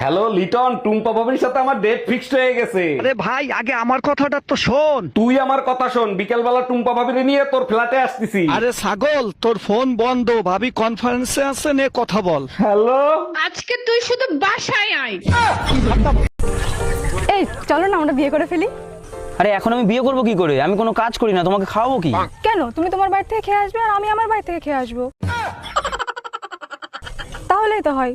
Hello Liton Tumpa বাবির সাথে আমার ডেট ফিক্সড হয়ে গেছে। আরে ভাই আগে আমার কথাটা তো শোন। তুই আমার কথা শোন বিকেল বেলা টুম্পা ভাবির নিয়ে তোর ফ্ল্যাটে আসতেছি। আরে ছাগল তোর ফোন বন্ধ ভাবি কনফারেন্সে আছে নে কথা বল। হ্যালো আজকে তুই শুধু বাসায় আয়। এই চলো না আমরা বিয়ে করে ফেলি। আরে এখন আমি বিয়ে করব কি করে? আমি কোনো কাজ করি না তোমাকে খাওয়াবো কি? কেন? তুমি তোমার বাড়ি থেকে খেয়ে আসবে আর আমি আমার বাড়ি থেকে খেয়ে আসব। তাহলেই তো হয়।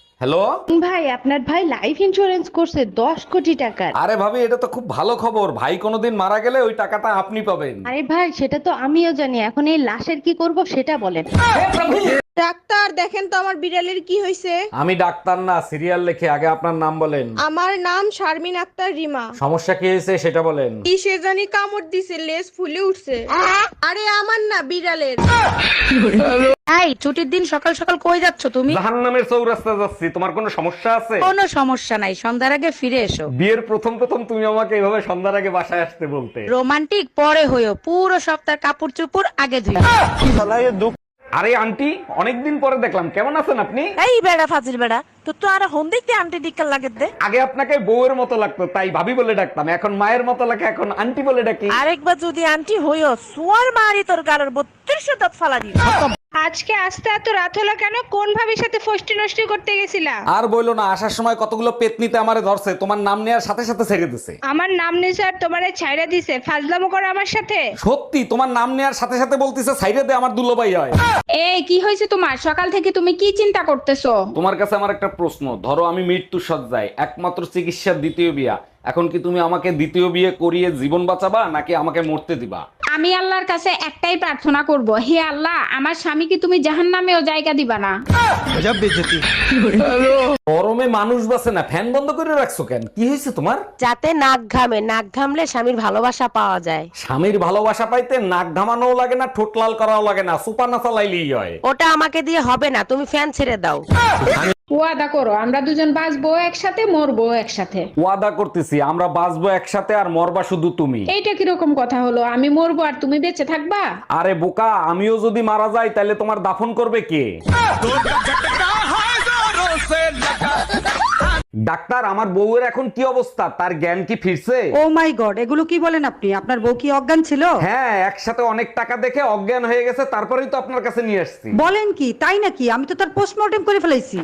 হ্যালো? ভাই আপনার ভাই লাইফ ইন্স্যুরেন্স করছে দশ কোটি টাকার। আরে ভাবি এটা তো খুব ভালো খবর। ভাই কোনোদিন মারা গেলে ওই টাকাটা আপনি পাবেন। আরে ভাই সেটা তো আমিও জানি। এখন এই লাশের কি করব সেটা বলেন। ডাক্তার দেখেন তো আমার বিড়ালের কি হয়েছে আমি ডাক্তার না সিরিয়াল লেখে আগে আপনার নাম বলেন। আমার নাম শারমিন আক্তার রিমা। সমস্যা কি হয়েছে সেটা বলেন। কি সে জানি কামড় দিছে লেজ ফুলে উঠছে। আরে আমার না বিড়ালের। এই ছুটির দিন সকাল সকাল কই যাচ্ছ তুমি? জাহান নামের চৌরাস্তা যাচ্ছি তোমার কোনো সমস্যা আছে? কোনো সমস্যা নাই সন্ধ্যার আগে ফিরে এসো। বিয়ের প্রথম প্রথম তুমি আমাকে এইভাবে সন্ধ্যার আগে বাসায় আসতে বলতে। রোমান্টিক পরে হইও পুরো সপ্তাহ কাপড় চুপুর আগে ধুই আরে আন্টি অনেকদিন পরে দেখলাম। কেমন আছেন আপনি? এই বেড়া ফাজিল বেড়া। তো তো আর দেখতে আন্টি লাগে দে। আগে আপনাকে বউয়ের মতো লাগতো তাই ভাবি বলে ডাকতাম। এখন মায়ের মতো লাগে এখন আন্টি বলে ডাকি। আরেকবার যদি আন্টি হইও সুয়ার মারি তোর বত্রিশ দাঁত ফালা দিই আজকে আসতে এত রাত হলো কেন? কোন ভাবির সাথে ফষ্টি নষ্টি করতে গেছিলা? আর বইলো না আসার সময় কতগুলো পেতনিতে আমারে ধরছে তোমার নাম নেওয়ার সাথে সাথে ছেড়ে দিছে। আমার নাম নিছে আর তোমারে ছাইড়া দিছে ফাজলামো করে আমার সাথে। সত্যি তোমার নাম নেওয়ার সাথে সাথে বলতিছে সাইডে দে আমার দুলোবাই হয়। এই কি হয়েছে তোমার? সকাল থেকে তুমি কি চিন্তা করতেছো? তোমার কাছে আমার একটা প্রশ্ন ধরো আমি মৃত্যু সজ্জায় একমাত্র চিকিৎসার দ্বিতীয় বিয়া এখন কি তুমি আমাকে দ্বিতীয় বিয়ে করিয়ে জীবন বাঁচাবা নাকি আমাকে মরতে দিবা? আমি আল্লাহর কাছে একটাই প্রার্থনা করব হে আল্লাহ আমার স্বামীকে তুমি জাহান্নামেও জায়গা দিবা না। গরমে মানুষ বাসে না ফ্যান বন্ধ করে রাখছো কেন? কি হয়েছে তোমার? যাতে নাক ঘামে নাক ঘামলে স্বামীর ভালোবাসা পাওয়া যায়। স্বামীর ভালোবাসা পাইতে নাক ঘামানোও লাগে না ঠোঁট লাল করাও লাগে না সুপার না চালাইলেই হয়। ওটা আমাকে দিয়ে হবে না তুমি ফ্যান ছেড়ে দাও। ওয়াদা করো আমরা দুজন বাঁচবো একসাথে মরবো একসাথে। ওয়াদা করতেছি আমরা বাঁচবো একসাথে আর মরবা শুধু তুমি। এইটা কীরকম কথা হলো? আমি মরবো আর তুমি বেঁচে থাকবা? আরে বোকা আমিও যদি মারা যাই তাহলে তোমার দাফন করবে কে? ডাক্তার আমার বউয়ের এখন কি অবস্থা? তার জ্ঞান কি ফিরছে? ও মাই গড এগুলো কি বলেন আপনি? আপনার বউ কি অজ্ঞান ছিল? হ্যাঁ একসাথে অনেক টাকা দেখে অজ্ঞান হয়ে গেছে তারপরেই তো আপনার কাছে নিয়ে আসছি। বলেন কি তাই নাকি? আমি তো তার পোস্টমর্টেম করে ফেলেছি